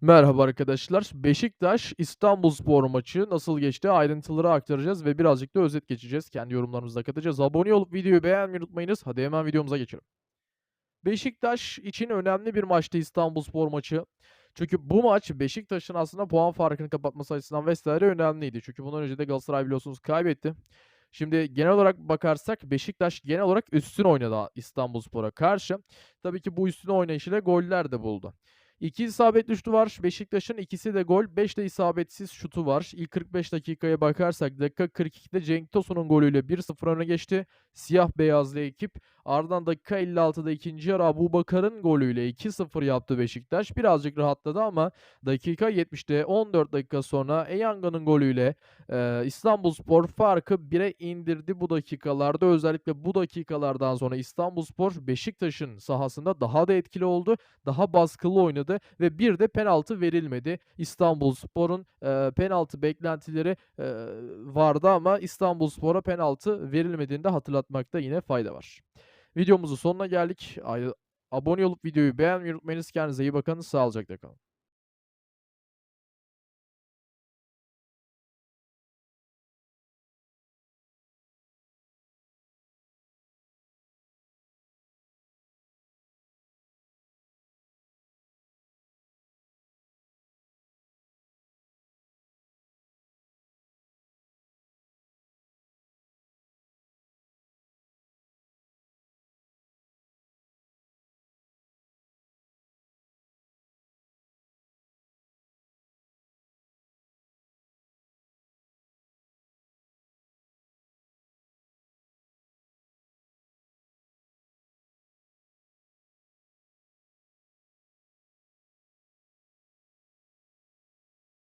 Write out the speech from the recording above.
Merhaba arkadaşlar. Beşiktaş İstanbulspor maçı nasıl geçti ayrıntıları aktaracağız ve birazcık da özet geçeceğiz. Kendi yorumlarımızı da katacağız. Abone olup videoyu beğenmeyi unutmayınız. Hadi hemen videomuza geçelim. Beşiktaş için önemli bir maçtı İstanbulspor maçı. Çünkü bu maç Beşiktaş'ın aslında puan farkını kapatması açısından vesaire önemliydi. Çünkü bundan önce de Galatasaray biliyorsunuz kaybetti. Şimdi genel olarak bakarsak Beşiktaş genel olarak üstün oynadı İstanbulspor'a karşı. Tabii ki bu üstün oynayışıyla goller de buldu. 2 isabetli şutu var. Beşiktaş'ın ikisi de gol. 5 de isabetsiz şutu var. İlk 45 dakikaya bakarsak dakika 42'de Cenk Tosun'un golüyle 1-0 öne geçti. Siyah beyazlı ekip. Ardından dakika 56'da ikinci yarı Abu Bakar'ın golüyle 2-0 yaptı Beşiktaş. Birazcık rahatladı ama dakika 70'te 14 dakika sonra Eyanga'nın golüyle e, İstanbulspor farkı 1'e indirdi bu dakikalarda. Özellikle bu dakikalardan sonra İstanbulspor Beşiktaş'ın sahasında daha da etkili oldu. Daha baskılı oynadı ve bir de penaltı verilmedi. İstanbulspor'un e, penaltı beklentileri e, vardı ama İstanbulspor'a penaltı verilmediğini de hatırlatmakta yine fayda var. Videomuzun sonuna geldik. Abone olup videoyu beğenmeyi unutmayınız. Kendinize iyi bakın. Sağlıcakla kalın.